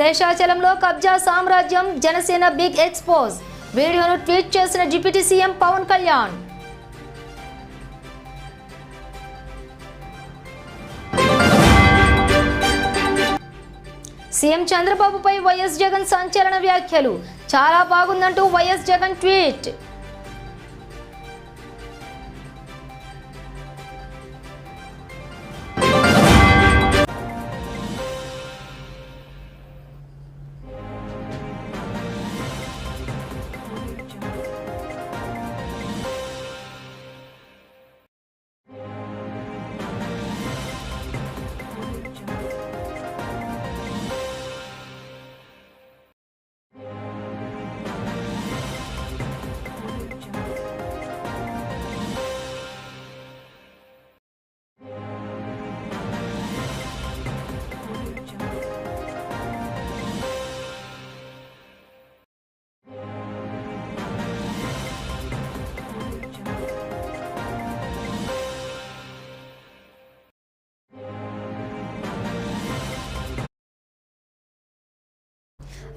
శేషాచలంలో కబ్జా సామ్రాజ్యం Janasena big expose. వీడియోను ట్వీట్ చేసిన deputy CM Pawan Kalyan. CM చంద్రబాబుపై వైఎస్ జగన్ సంచలన వ్యాఖ్యలు. చాలా బాగుందంటూ వైఎస్ జగన్ ట్వీట్.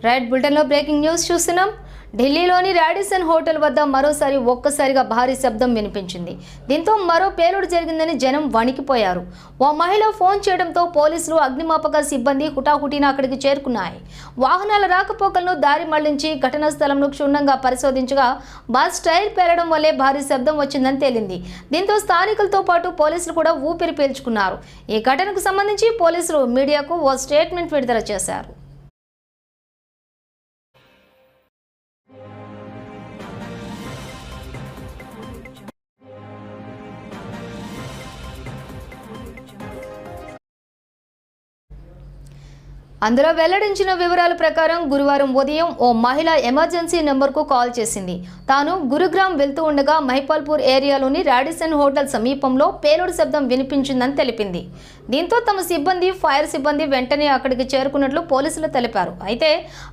రైట్ బులెటిన్లో బ్రేకింగ్ న్యూస్ చూస్తున్నాం. ఢిల్లీలోని రాడిసన్ హోటల్ వద్ద మరోసారి ఒక్కసారిగా భారీ శబ్దం వినిపించింది. దీంతో మరో పేలుడు జరిగిందని జనం వణికిపోయారు. ఓ మహిళ ఫోన్ చేయడంతో పోలీసులు అగ్నిమాపక సిబ్బంది హుటాహుటిన అక్కడికి చేరుకున్నాయి. వాహనాల రాకపోకలను దారి మళ్ళించి ఘటనా స్థలంలో క్షుణ్ణంగా పరిశోధించగా బస్ టైర్ పేలడం వల్లే భారీ శబ్దం వచ్చిందని తేలింది. దీంతో స్థానికులతో పాటు పోలీసులు కూడా ఊపిరి పీల్చుకున్నారు. ఈ ఘటనకు సంబంధించి పోలీసులు మీడియాకు ఓ స్టేట్మెంట్ విడుదల చేశారు. అందులో వెల్లడించిన వివరాల ప్రకారం గురువారం ఉదయం ఓ మహిళ ఎమర్జెన్సీ నెంబర్కు కాల్ చేసింది. తాను గురుగ్రామ్ వెళ్తూ ఉండగా మహిపాల్పూర్ ఏరియాలోని రాడిసన్ హోటల్ సమీపంలో పేలుడు శబ్దం వినిపించిందని తెలిపింది. దీంతో తమ సిబ్బంది ఫైర్ సిబ్బంది వెంటనే అక్కడికి చేరుకున్నట్లు పోలీసులు తెలిపారు. అయితే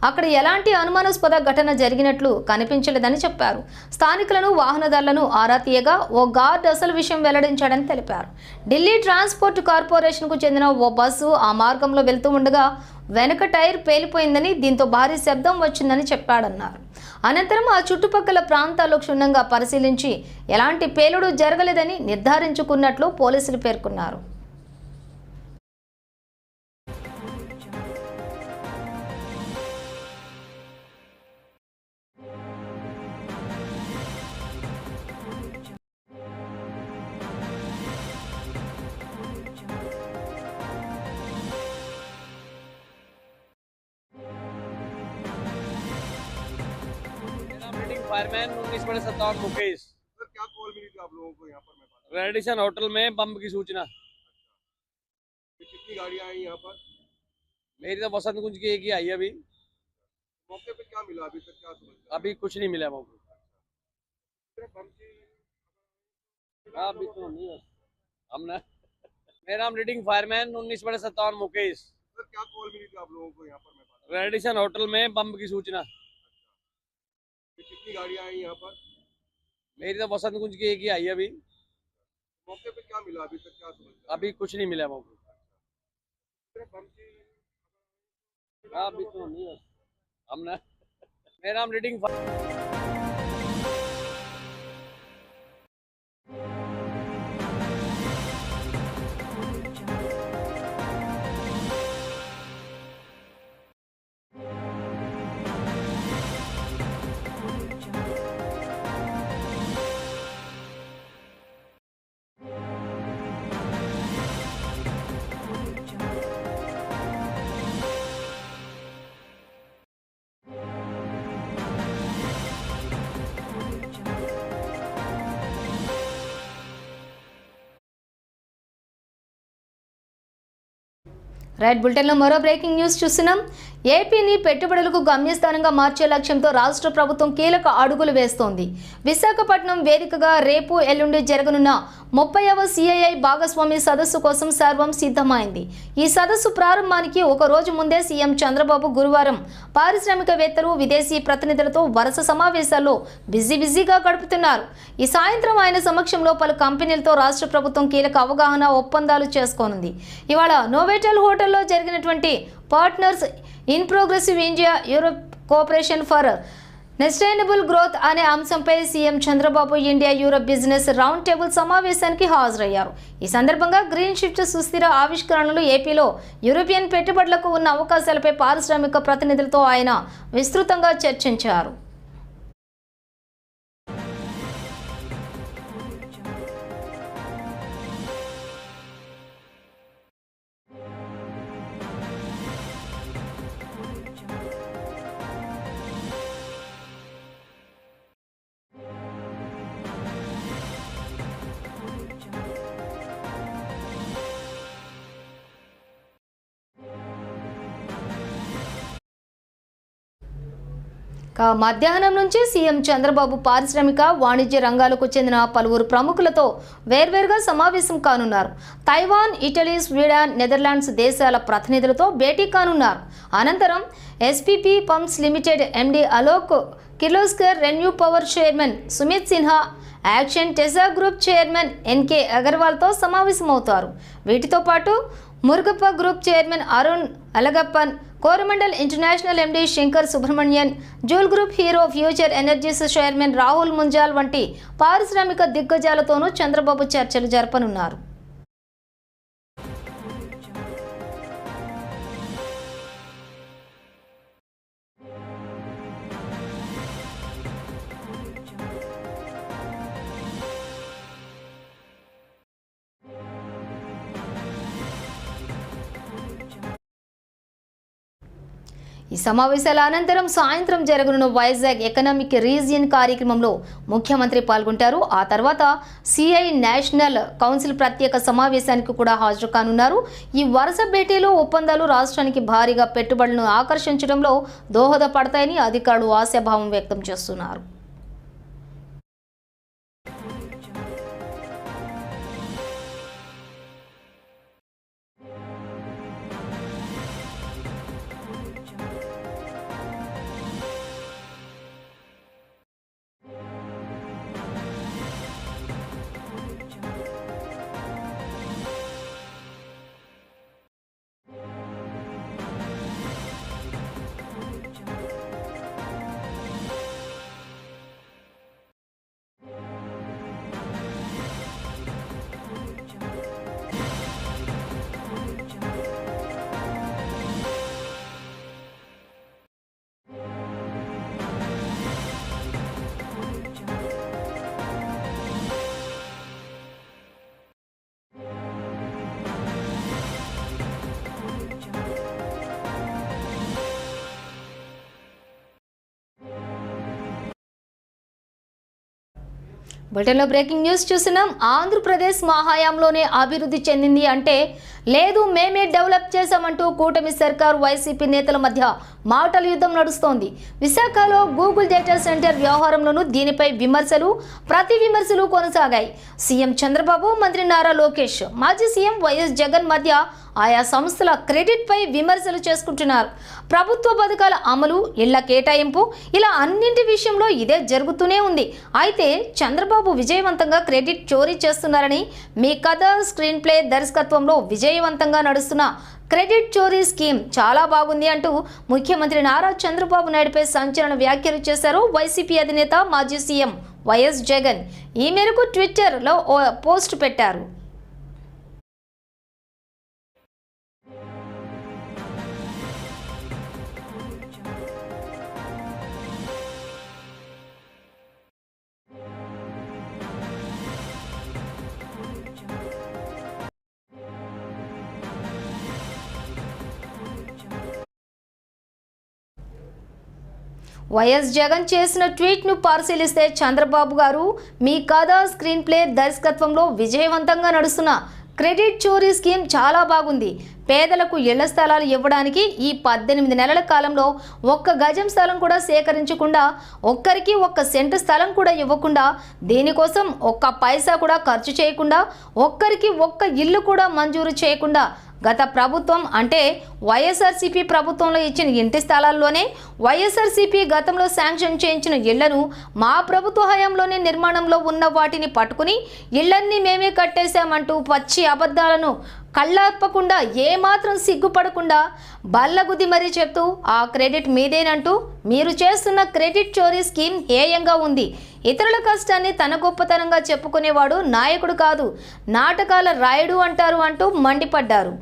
అక్కడ ఎలాంటి అనుమానాస్పద ఘటన జరిగినట్లు కనిపించలేదని చెప్పారు. స్థానికులను వాహనదారులను ఆరా తీయగా ఓ గార్డ్ అసలు విషయం వెల్లడించాడని తెలిపారు. ఢిల్లీ ట్రాన్స్పోర్ట్ కార్పొరేషన్కు చెందిన ఓ బస్సు ఆ మార్గంలో వెళ్తూ ఉండగా వెనక టైర్ పేలిపోయిందని దీంతో భారీ శబ్దం వచ్చిందని చెప్పాడన్నారు. అనంతరం ఆ చుట్టుపక్కల ప్రాంతాల్లో క్షుణ్ణంగా పరిశీలించి ఎలాంటి పేలుడు జరగలేదని నిర్ధారించుకున్నట్లు పోలీసులు పేర్కొన్నారు. फायरमैन उन्नीस बड़े सत्तावन मुकेश। सर क्या कॉल मिली थी आप लोगों को यहाँ पर रेडिसन होटल में बम की सूचना। कितनी गाड़ियाँ आई यहाँ पर? मेरी तो बसंत कुंज की एक ही आई अभी। मौके पे क्या मिला अभी तक? क्या समझ अभी कुछ नहीं मिला मौके हाँ, अभी तो नहीं हमने मेरा नाम रीडिंग फायरमैन उन्नीस बड़े सत्तावन मुकेश। सर क्या कॉल मिली थी आप लोगों को यहाँ पर रेडिसन होटल में बम की सूचना। कितनी गाड़ियाँ आई यहाँ पर? मेरी तो बसंत कुंज की एक ही आई अभी। मौके पे क्या मिला अभी तक? क्या समझ अभी कुछ नहीं मिला मौके पर हाँ, अभी तो नहीं हमने मेरा नाम रीडिंग రైట్ బులెటిన్లో మరో బ్రేకింగ్ న్యూస్ చూస్తున్నాం. ఏపీని పెట్టుబడులకు గమ్యస్థానంగా మార్చే లక్ష్యంతో రాష్ట్ర ప్రభుత్వం కీలక అడుగులు వేస్తోంది. విశాఖపట్నం వేదికగా రేపు ఎల్లుండి జరగనున్న ముప్పైవ సిఐఐ భాగస్వామి సదస్సు కోసం సర్వం సిద్ధమైంది. ఈ సదస్సు ప్రారంభానికి ఒక రోజు ముందే సీఎం చంద్రబాబు గురువారం పారిశ్రామికవేత్తలు విదేశీ ప్రతినిధులతో వరుస సమావేశాల్లో బిజీ బిజీగా గడుపుతున్నారు. ఈ సాయంత్రం ఆయన సమక్షంలో పలు కంపెనీలతో రాష్ట్ర ప్రభుత్వం కీలక అవగాహన ఒప్పందాలు చేసుకోనుంది. ఇవాళ నోవేటల్ హోటల్ హోటల్లో జరిగినటువంటి partners in progressive India Europe cooperation for sustainable growth అనే అంశంపై CM Chandrababu India Europe business round table సమావేశానికి హాజరయ్యారు. ఈ సందర్భంగా గ్రీన్ షిఫ్ట్ సుస్థిర ఆవిష్కరణలు ఏపీలో యూరోపియన్ పెట్టుబడులకు ఉన్న అవకాశాలపై పారిశ్రామిక ప్రతినిధులతో ఆయన విస్తృతంగా చర్చించారు. మధ్యాహ్నం నుంచి సీఎం చంద్రబాబు పారిశ్రామిక వాణిజ్య రంగాలకు చెందిన పలువురు ప్రముఖులతో వేర్వేరుగా సమావేశం కానున్నారు. తైవాన్ ఇటలీ స్వీడన్ నెదర్లాండ్స్ దేశాల ప్రతినిధులతో భేటీ కానున్నారు. అనంతరం SPP pumps limited MD Alok Kirloskar ReNew Power chairman Sumit Sinha Action టెజా group chairman NK అగర్వాల్తో సమావేశమవుతారు. వీటితో పాటు Murugappa group chairman Arun Alagappan Coromandel International MD Shankar Subramanian joule group Hero Future Energies chairman Rahul Munjal వంటి పారిశ్రామిక దిగ్గజాలతోనూ చంద్రబాబు చర్చలు జరపనున్నారు. ఈ సమావేశాల అనంతరం సాయంత్రం జరగనున్న వైజాగ్ ఎకనామిక్ రీజియన్ కార్యక్రమంలో ముఖ్యమంత్రి పాల్గొంటారు. ఆ తర్వాత సిఐ నేషనల్ కౌన్సిల్ ప్రత్యేక సమావేశానికి కూడా హాజరు కానున్నారు. ఈ వరుస భేటీలో ఒప్పందాలు రాష్ట్రానికి భారీగా పెట్టుబడులను ఆకర్షించడంలో దోహదపడతాయని అధికారులు ఆశాభావం వ్యక్తం చేస్తున్నారు. బులెటిన్లో బ్రేకింగ్ న్యూస్ చూసినాం ఆంధ్రప్రదేశ్ మా హయాంలోనే అభివృద్ధి చెందింది అంటే లేదు మేమే డెవలప్ చేశామంటూ కూటమి సర్కార్ వైసీపీ నేతల మధ్య మాటల యుద్ధం నడుస్తోంది. విశాఖలో గూగుల్ డేటా సెంటర్ వ్యవహారంలోనూ దీనిపై విమర్శలు ప్రతి విమర్శలు కొనసాగాయి. సీఎం చంద్రబాబు మంత్రి నారా లోకేష్ మాజీ సీఎం వైఎస్ జగన్ మధ్య ఆయా సంస్థల క్రెడిట్పై విమర్శలు చేసుకుంటున్నారు. ప్రభుత్వ పథకాల అమలు ఇళ్ళ కేటాయింపు ఇలా అన్నింటి విషయంలో ఇదే జరుగుతూనే ఉంది. అయితే చంద్రబాబు విజయవంతంగా క్రెడిట్ చోరీ చేస్తున్నారని మీ కథ స్క్రీన్ ప్లే దర్శకత్వంలో విజయవంతంగా నడుస్తున్న క్రెడిట్ చోరీ స్కీమ్ చాలా బాగుంది అంటూ ముఖ్యమంత్రి నారా చంద్రబాబు నాయుడుపై సంచలన వ్యాఖ్యలు చేశారు వైసీపీ అధినేత మాజీ సీఎం వైఎస్ జగన్. ఈ మేరకు ట్విట్టర్లో ఓ పోస్ట్ పెట్టారు. వైఎస్ జగన్ చేసిన ట్వీట్ను పరిశీలిస్తే చంద్రబాబు గారు మీ కథ స్క్రీన్ ప్లే దర్శకత్వంలో విజయవంతంగా నడుస్తున్న క్రెడిట్ చోరీ స్కీమ్ చాలా బాగుంది. పేదలకు ఇళ్ళ స్థలాలు ఇవ్వడానికి ఈ పద్దెనిమిది నెలల కాలంలో ఒక్క గజం స్థలం కూడా సేకరించకుండా ఒక్కరికి ఒక్క సెంటు స్థలం కూడా ఇవ్వకుండా దీనికోసం ఒక్క పైసా కూడా ఖర్చు చేయకుండా ఒక్కరికి ఒక్క ఇల్లు కూడా మంజూరు చేయకుండా గత ప్రభుత్వం అంటే వైఎస్ఆర్సీపీ ప్రభుత్వంలో ఇచ్చిన ఇంటి స్థలాల్లోనే వైఎస్ఆర్సీపీ గతంలో శాంక్షన్ చేయించిన ఇళ్ళను మా ప్రభుత్వ హయాంలోనే నిర్మాణంలో ఉన్న వాటిని పట్టుకుని ఇళ్ళన్నీ మేమే కట్టేశామంటూ పచ్చి అబద్ధాలను కళ్ళార్పకుండా ఏమాత్రం సిగ్గుపడకుండా బల్లగుద్ది మరీ చెప్తూ ఆ క్రెడిట్ మీదేనంటూ మీరు చేస్తున్న క్రెడిట్ చోరీ స్కీమ్ హేయంగా ఉంది. ఇతరుల కష్టాన్ని తన గొప్పతనంగా చెప్పుకునేవాడు నాయకుడు కాదు. నాటకాల రాయుడు అంటారు అంటూ మండిపడ్డారు.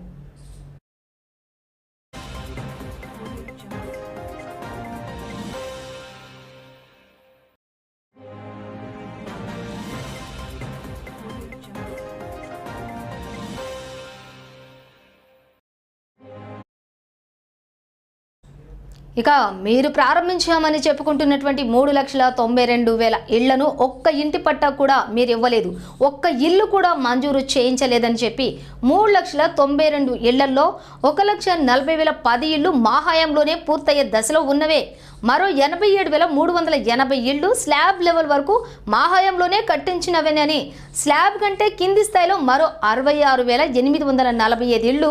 ఇక మీరు ప్రారంభించామని చెప్పుకుంటున్నటువంటి మూడు లక్షల తొంభై రెండు వేల ఇళ్ళను ఒక్క ఇంటి పట్టా కూడా మీరు ఇవ్వలేదు. ఒక్క ఇల్లు కూడా మంజూరు చేయించలేదని చెప్పి మూడు లక్షల తొంభై రెండు ఇళ్ళల్లో ఒక లక్ష నలభై వేల పది ఇళ్ళు మా హయాంలోనే పూర్తయ్యే దశలో ఉన్నవే. మరో ఎనభై ఏడు వేల మూడు వందల ఎనభై ఇళ్ళు స్లాబ్ లెవెల్ వరకు మా హయాంలోనే కట్టించినవేనని స్లాబ్ కంటే కింది స్థాయిలో మరో అరవై ఆరు వేల ఎనిమిది వందల నలభై ఐదు ఇళ్ళు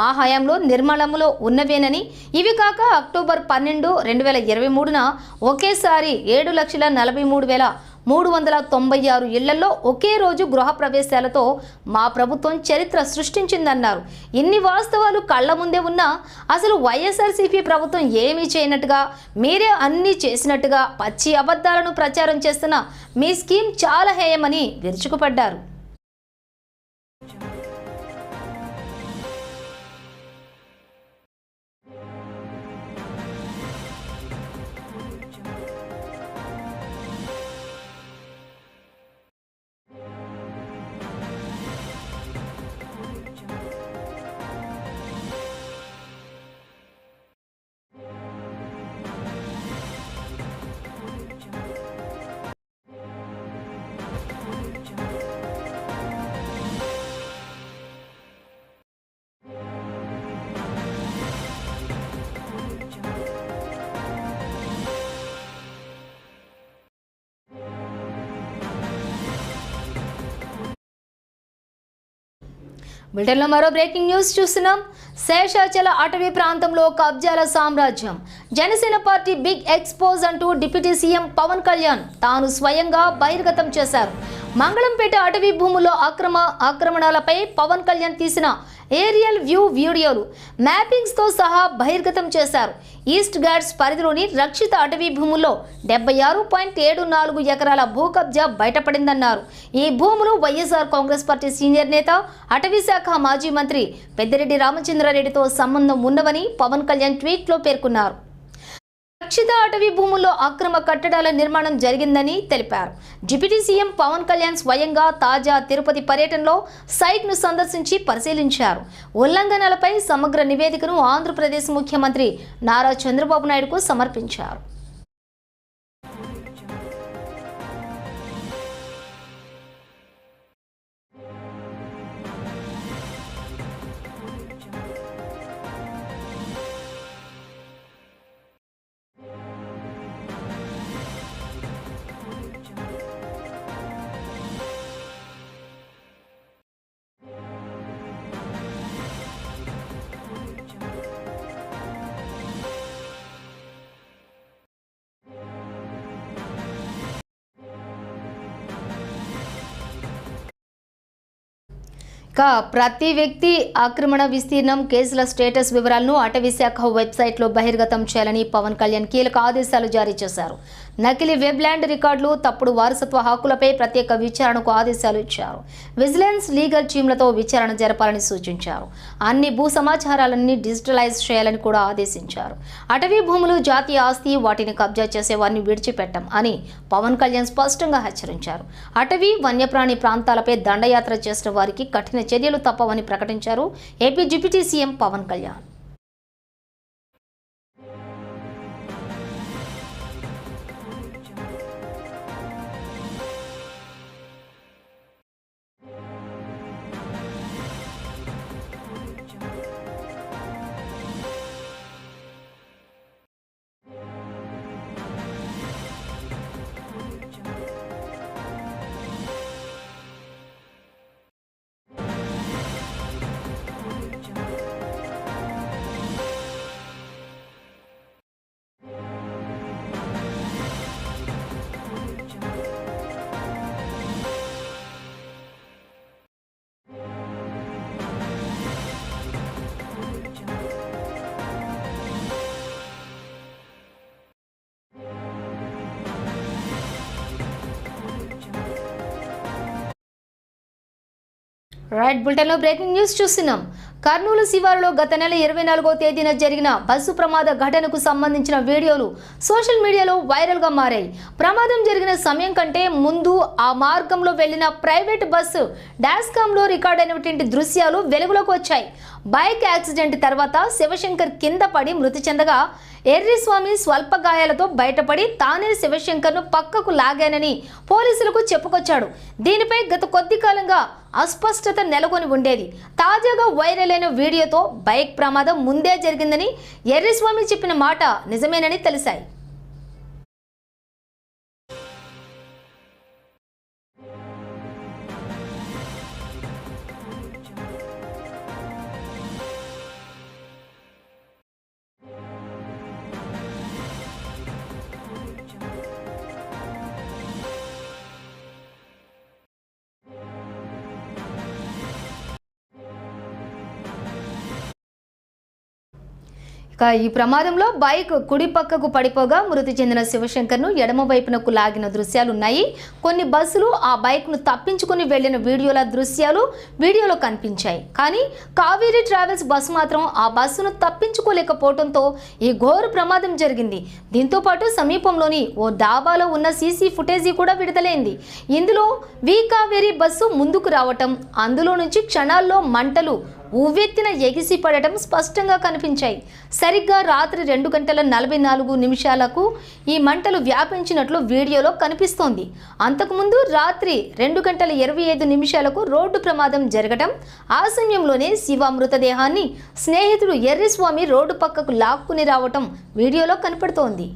మా హయాంలో నిర్మాణంలో ఉన్నవేనని. ఇవి కాక అక్టోబర్ పన్నెండు రెండు వేల ఇరవై మూడున ఒకేసారి ఏడు లక్షల నలభై మూడు వేల మూడు వందల తొంభై ఆరు ఇళ్ళలో ఒకే రోజు గృహప్రవేశాలతో మా ప్రభుత్వం చరిత్ర సృష్టించిందన్నారు. ఇన్ని వాస్తవాలు కళ్ళ ముందే ఉన్నా అసలు వైఎస్ఆర్సీపీ ప్రభుత్వం ఏమీ చేయనట్టుగా మీరే అన్నీ చేసినట్టుగా పచ్చి అబద్ధాలను ప్రచారం చేస్తున్న మీ స్కీమ్ చాలా హేయమని విరుచుకుపడ్డారు. బ్రిటన్లో మరో బ్రేకింగ్ న్యూస్ చూస్తున్నాం. శేషాచల అటవీ ప్రాంతంలో కబ్జాల సామ్రాజ్యం. జనసేన పార్టీ బిగ్ ఎక్స్పోజ్ అంటూ డిప్యూటీ సీఎం పవన్ కళ్యాణ్ తాను స్వయంగా బహిర్గతం చేశారు. మంగళంపేట అటవీ భూముల్లో అక్రమ ఆక్రమణలపై పవన్ కళ్యాణ్ తీసిన ఏరియల్ వ్యూ వీడియోలు. మ్యాపింగ్స్తో సహా బహిర్గతం చేశారు. ఈస్ట్ గార్డ్స్ పరిధిలోని రక్షిత అటవీ భూముల్లో డెబ్బై ఆరు పాయింట్ ఏడు నాలుగు ఎకరాల భూ కబ్జా బయటపడిందన్నారు. ఈ భూములు వైఎస్ఆర్ కాంగ్రెస్ పార్టీ సీనియర్ నేత అటవీ శాఖ మాజీ మంత్రి పెద్దిరెడ్డి రామచంద్రారెడ్డితో సంబంధం ఉన్నవని పవన్ కళ్యాణ్ ట్వీట్లో పేర్కొన్నారు. రక్షిత అటవీ భూముల్లో అక్రమ కట్టడాల నిర్మాణం జరిగిందని తెలిపారు. డిప్యూటీ సీఎం పవన్ కళ్యాణ్ స్వయంగా తాజా తిరుపతి పర్యటనలో సైట్ను సందర్శించి పరిశీలించారు. ఉల్లంఘనలపై సమగ్ర నివేదికను ఆంధ్రప్రదేశ్ ముఖ్యమంత్రి నారా చంద్రబాబు నాయుడుకు సమర్పించారు. కా ప్రతి వ్యక్తి ఆక్రమణ విస్తీర్ణం కేసుల స్టేటస్ వివరాలను అటవీ శాఖ వెబ్సైట్లో బహిర్గతం చేయాలని పవన్ కళ్యాణ్ కీలక ఆదేశాలు జారీ చేశారు. నకిలీ వెబ్ ల్యాండ్ రికార్డులు తప్పుడు వారసత్వ హక్కులపై ప్రత్యేక విచారణకు ఆదేశాలు ఇచ్చారు. విజిలెన్స్ లీగల్ టీంలతో విచారణ జరపాలని సూచించారు. అన్ని భూ సమాచారాలన్నీ డిజిటలైజ్ చేయాలని కూడా ఆదేశించారు. అటవీ భూములు జాతీయ ఆస్తి వాటిని కబ్జా చేసే వారిని విడిచిపెట్టం అని పవన్ కళ్యాణ్ స్పష్టంగా హెచ్చరించారు. అటవీ వన్యప్రాణి ప్రాంతాలపై దండయాత్ర చేసిన వారికి కఠిన చర్యలు తప్పవని ప్రకటించారు. AP deputy CM Pawan Kalyan. Right బులెటిన్లో బ్రేకింగ్ న్యూస్ చూస్తున్నాం. కర్నూలు శివారులో గత నెల ఇరవై నాలుగో తేదీన జరిగిన బస్సు ప్రమాద ఘటనకు సంబంధించిన వీడియోలు సోషల్ మీడియాలో వైరల్గా మారాయి. ప్రమాదం జరిగిన సమయం కంటే ముందు ఆ మార్గంలో వెళ్ళిన ప్రైవేట్ బస్సు డాస్కామ్లో రికార్డ్ అయినటువంటి దృశ్యాలు వెలుగులోకి వచ్చాయి. బైక్ యాక్సిడెంట్ తర్వాత శివశంకర్ కింద పడి మృతి చెందగా ఎర్రిస్వామి స్వల్ప గాయాలతో బయటపడి తానే శివశంకర్ను పక్కకు లాగానని పోలీసులకు చెప్పుకొచ్చాడు. దీనిపై గత కొద్ది కాలంగా అస్పష్టత నెలకొని ఉండేది. తాజాగా వైరల్ అయిన వీడియోతో బైక్ ప్రమాదం ముందే జరిగిందని ఎర్రిస్వామి చెప్పిన మాట నిజమేనని తెలిసాయి. ఈ ప్రమాదంలో బైక్ కుడి పక్కకు పడిపోగా మృతి చెందిన శివశంకర్ను ఎడమ వైపునకు లాగిన దృశ్యాలు ఉన్నాయి కొన్ని బస్సులు ఆ బైక్ను తప్పించుకుని వెళ్ళిన వీడియోల దృశ్యాలు వీడియోలో కనిపించాయి. కానీ కావేరీ ట్రావెల్స్ బస్సు మాత్రం ఆ బస్సును తప్పించుకోలేకపోవడంతో ఈ ఘోర ప్రమాదం జరిగింది. దీంతో పాటు సమీపంలోని ఓ డాబాలో ఉన్న సీసీ ఫుటేజీ కూడా విడుదలైంది. ఇందులో వి కావేరీ బస్సు ముందుకు రావటం అందులో నుంచి క్షణాల్లో మంటలు ఉవ్వెత్తిన ఎగిసి పడటం స్పష్టంగా కనిపించాయి. సరిగ్గా రాత్రి రెండు గంటల నలభై నాలుగు నిమిషాలకు ఈ మంటలు వ్యాపించినట్లు వీడియోలో కనిపిస్తోంది. అంతకుముందు రాత్రి రెండు గంటల ఇరవై ఐదు నిమిషాలకు రోడ్డు ప్రమాదం జరగడం ఆ సమయంలోనే శివ మృతదేహాన్ని స్నేహితుడు ఎర్రిస్వామి రోడ్డు పక్కకు లాక్కుని రావటం వీడియోలో కనపడుతోంది.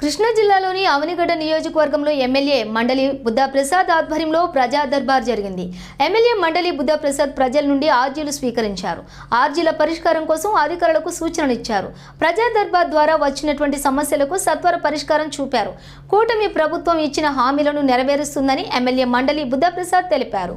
కృష్ణా జిల్లాలోని అవనిగడ్డ నియోజకవర్గంలో ఎమ్మెల్యే మండలి బుద్ధప్రసాద్ ఆధ్వర్యంలో ప్రజా దర్బార్ జరిగింది. ఎమ్మెల్యే మండలి బుద్ధప్రసాద్ ప్రజల నుండి ఆర్జీలు స్వీకరించారు. ఆర్జీల పరిష్కారం కోసం అధికారులకు సూచనలు ఇచ్చారు. ప్రజా దర్బార్ ద్వారా వచ్చినటువంటి సమస్యలకు సత్వర పరిష్కారం చూపారు. కూటమి ప్రభుత్వం ఇచ్చిన హామీలను నెరవేరుస్తుందని ఎమ్మెల్యే మండలి బుద్ధప్రసాద్ తెలిపారు.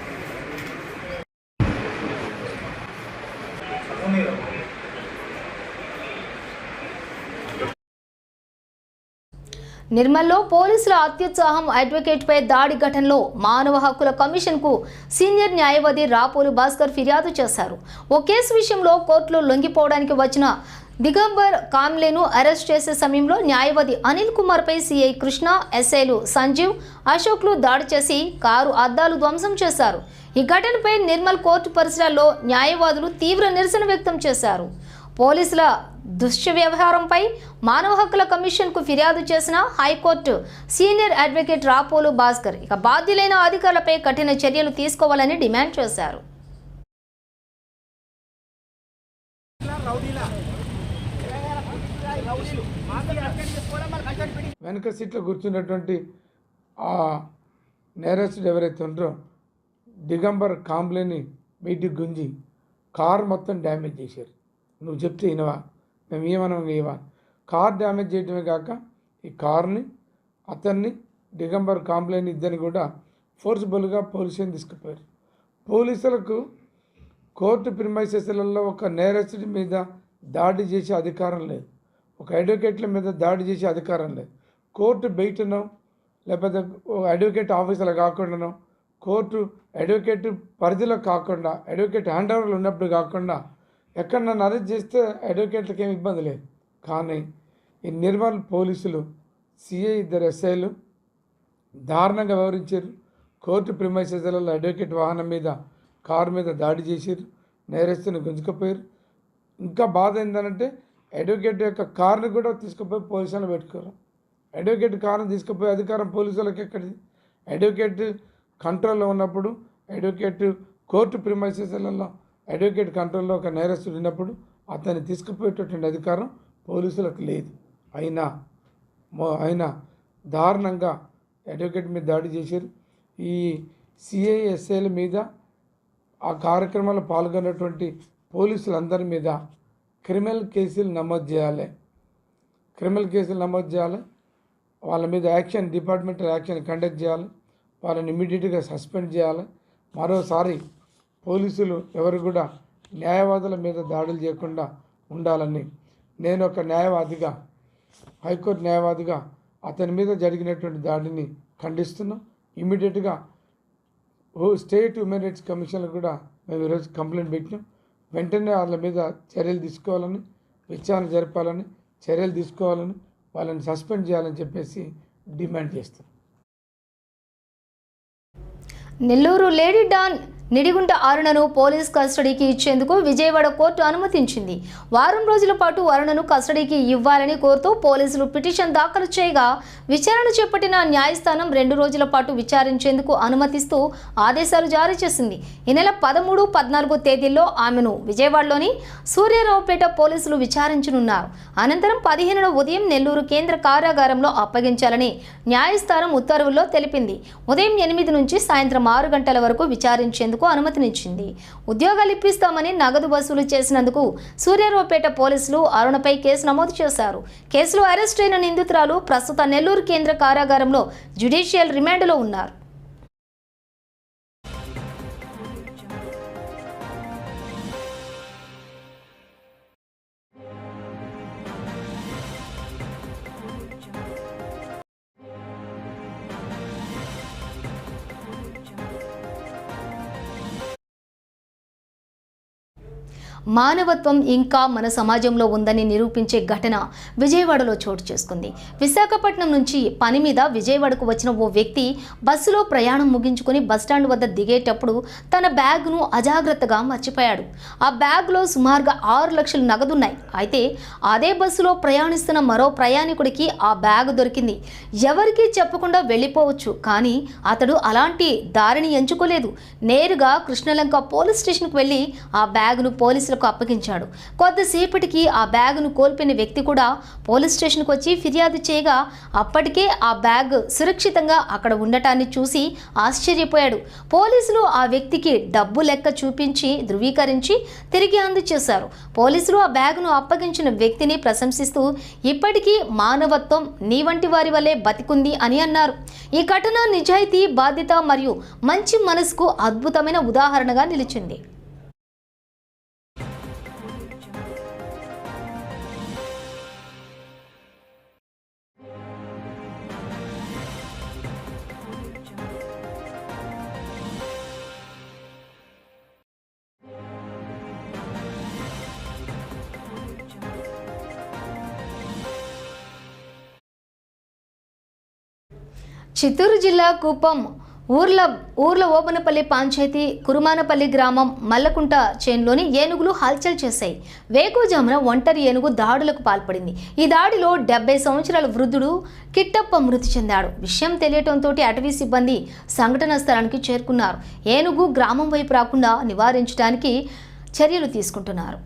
నిర్మల్లో పోలీసుల అత్యుత్సాహం అడ్వకేట్పై దాడి ఘటనలో మానవ హక్కుల కమిషన్కు సీనియర్ న్యాయవాది రాపోలు భాస్కర్ ఫిర్యాదు చేశారు. ఓ కేసు విషయంలో కోర్టులో లొంగిపోవడానికి వచ్చిన దిగంబర్ కామ్లేను అరెస్ట్ చేసే సమయంలో న్యాయవాది అనిల్ కుమార్పై సిఐ కృష్ణ ఎస్ఐలు సంజీవ్ అశోక్లు దాడి చేసి కారు అద్దాలు ధ్వంసం చేశారు. ఈ ఘటనపై నిర్మల్ కోర్టు పరిసరాల్లో న్యాయవాదులు తీవ్ర నిరసన వ్యక్తం చేశారు. పోలీసుల దుష్ట వ్యవహారంపై మానవ హక్కుల కమిషన్కు ఫిర్యాదు చేసిన high court senior advocate Rapolu Bhaskar ఇక బాధ్యులైన అధికారులపై కఠిన చర్యలు తీసుకోవాలని డిమాండ్ చేశారు. వెనక సీట్లో కూర్చున్నటువంటి ఆ నేరస్తుడు ఎవరైతే ఉంటారో దిగంబర్ కాంబ్లేని బయటికి గుంజి కార్ మొత్తం డ్యామేజ్ చేశారు. నువ్వు చెప్తే ఇనవా మేము ఏమనం ఇవా కార్ డ్యామేజ్ చేయడమే కాక ఈ కార్ని అతన్ని దిగంబర్ కాంప్లైన్ ఇద్దరిని కూడా ఫోర్స్బుల్గా పోలీసుని తీసుకుపోయారు. పోలీసులకు కోర్టు ప్రిమైసెస్లలో ఒక నేరస్తుడి మీద దాడి చేసే అధికారం లేదు. ఒక అడ్వకేట్ల మీద దాడి చేసే అధికారం లేదు. కోర్టు బయటనో లేకపోతే అడ్వకేట్ ఆఫీసులో కాకుండానో కోర్టు అడ్వకేట్ పరిధిలో కాకుండా అడ్వకేట్ హ్యాండ్ ఓవర్లు ఉన్నప్పుడు కాకుండా ఎక్కడ నన్ను అరెస్ట్ చేస్తే అడ్వకేట్లకు ఏమి ఇబ్బంది లేదు. కానీ ఈ నిర్మల్ పోలీసులు సిఐ ఇద్దరు ఎస్ఐలు దారుణంగా వ్యవహరించారు. కోర్టు ప్రిమైసెస్లలో అడ్వకేట్ వాహనం మీద కారు మీద దాడి చేశారు. నేరస్తుని గుంజుకుపోయారు. ఇంకా బాధ ఏంటంటే అడ్వకేట్ యొక్క కార్ని కూడా తీసుకుపోయి పోలీసులు పెట్టుకోరు. అడ్వకేట్ కారుని తీసుకుపోయి అధికారం పోలీసులకు ఎక్కడిది? అడ్వకేట్ కంట్రోల్లో ఉన్నప్పుడు అడ్వకేట్ కోర్టు ప్రిమైసెస్లలో అడ్వకేట్ కంట్రోల్లో ఒక నేరస్తుడు ఉన్నప్పుడు అతన్ని తీసుకుపోయేటటువంటి అధికారం పోలీసులకు లేదు. అయినా అయినా దారుణంగా అడ్వకేట్ మీద దాడి చేశారు. ఈ సిఐఎస్ఏల మీద ఆ కార్యక్రమంలో పాల్గొన్నటువంటి పోలీసులందరి మీద క్రిమినల్ కేసులు నమోదు చేయాలి. క్రిమినల్ కేసులు నమోదు చేయాలి. వాళ్ళ మీద యాక్షన్ డిపార్ట్మెంటల్ యాక్షన్ కండక్ట్ చేయాలి. వాళ్ళని ఇమీడియట్గా సస్పెండ్ చేయాలి. మరోసారి పోలీసులు ఎవరు కూడా న్యాయవాదుల మీద దాడులు చేయకుండా ఉండాలని. నేను ఒక న్యాయవాదిగా హైకోర్టు న్యాయవాదిగా అతని మీద జరిగినటువంటి దాడిని ఖండిస్తున్నాం. ఇమీడియట్గా ఓ స్టేట్ హ్యూమన్ రైట్స్ కమిషన్లో కూడా మేము ఈరోజు కంప్లైంట్ పెట్టినాం. వెంటనే వాళ్ళ మీద చర్యలు తీసుకోవాలని విచారణ జరపాలని చర్యలు తీసుకోవాలని వాళ్ళని సస్పెండ్ చేయాలని చెప్పేసి డిమాండ్ చేస్తాం నెల్లూరు లేడీ డాన్ నిడిగుంట అరుణను పోలీస్ కస్టడీకి ఇచ్చేందుకు విజయవాడ కోర్టు అనుమతించింది. వారం రోజుల పాటు అరుణను కస్టడీకి ఇవ్వాలని కోరుతూ పోలీసులు పిటిషన్ దాఖలు చేయగా విచారణ చేపట్టిన న్యాయస్థానం రెండు రోజుల పాటు విచారించేందుకు అనుమతిస్తూ ఆదేశాలు జారీ చేసింది. ఈ నెల పదమూడు పద్నాలుగు తేదీల్లో ఆమెను విజయవాడలోని సూర్యారావుపేట పోలీసులు విచారించనున్నారు. అనంతరం పదిహేనున ఉదయం నెల్లూరు కేంద్ర కారాగారంలో అప్పగించాలని న్యాయస్థానం ఉత్తర్వుల్లో తెలిపింది. ఉదయం ఎనిమిది నుంచి సాయంత్రం ఆరు గంటల వరకు విచారించేందుకు అనుమతినిచ్చింది. ఉద్యోగాలు ఇప్పిస్తామని నగదు వసూలు చేసినందుకు సూర్యారావుపేట పోలీసులు అరుణపై కేసు నమోదు చేశారు. కేసులో అరెస్ట్ అయిన నిందితురాలు ప్రస్తుత నెల్లూరు కేంద్ర కారాగారంలో జ్యుడిషియల్ రిమాండ్లో ఉన్నారు. మానవత్వం ఇంకా మన సమాజంలో ఉందని నిరూపించే ఘటన విజయవాడలో చోటు చేసుకుంది. విశాఖపట్నం నుంచి పని మీద విజయవాడకు వచ్చిన ఓ వ్యక్తి బస్సులో ప్రయాణం ముగించుకొని బస్టాండ్ వద్ద దిగేటప్పుడు తన బ్యాగ్ను అజాగ్రత్తగా మర్చిపోయాడు. ఆ బ్యాగ్లో సుమారుగా ఆరు లక్షలు నగదున్నాయి. అయితే అదే బస్సులో ప్రయాణిస్తున్న మరో ప్రయాణికుడికి ఆ బ్యాగ్ దొరికింది. ఎవరికీ చెప్పకుండా వెళ్ళిపోవచ్చు కానీ అతడు అలాంటి దారిని ఎంచుకోలేదు. నేరుగా కృష్ణలంక పోలీస్ స్టేషన్కు వెళ్ళి ఆ బ్యాగ్ను బ్యాగును పోలీసులకు అప్పగించాడు కొద్దిసేపటికి ఆ బ్యాగును కోల్పోయిన వ్యక్తి కూడా పోలీస్ స్టేషన్కు వచ్చి ఫిర్యాదు చేయగా అప్పటికే ఆ బ్యాగ్ సురక్షితంగా అక్కడ ఉండటాన్ని చూసి ఆశ్చర్యపోయాడు. పోలీసులు ఆ వ్యక్తికి డబ్బు లెక్క చూపించి ధృవీకరించి తిరిగి అందజేశారు. పోలీసులు ఆ బ్యాగును అప్పగించిన వ్యక్తిని ప్రశంసిస్తూ ఇప్పటికీ మానవత్వం నీ వంటి వారి వల్లే బతికుంది అని అన్నారు. ఈ ఘటన నిజాయితీ బాధ్యత మరియు మంచి మనసుకు అద్భుతమైన ఉదాహరణగా నిలిచింది. చిత్తూరు జిల్లా కుప్పం ఊర్ల ఊర్ల ఓబనపల్లి పంచాయతీ కురుమానపల్లి గ్రామం మల్లకుంట చేన్లోని ఏనుగులు హల్చల్ చేశాయి. వేకుజామున ఒంటరి ఏనుగు దాడులకు పాల్పడింది. ఈ దాడిలో డెబ్బై సంవత్సరాల వృద్ధుడు కిట్టప్ప మృతి చెందాడు. విషయం తెలియటంతో అటవీ సిబ్బంది సంఘటనా స్థలానికి చేరుకున్నారు. ఏనుగు గ్రామం వైపు రాకుండా నివారించడానికి చర్యలు తీసుకుంటున్నారు.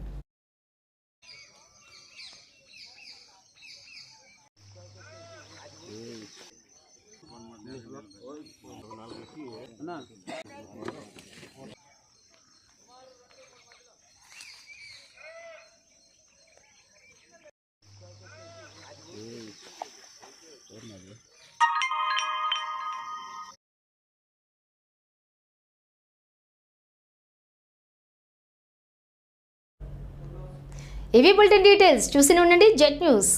ఇవి బులెటిన్ డీటెయిల్స్. చూసి ఉండండి జెట్ న్యూస్.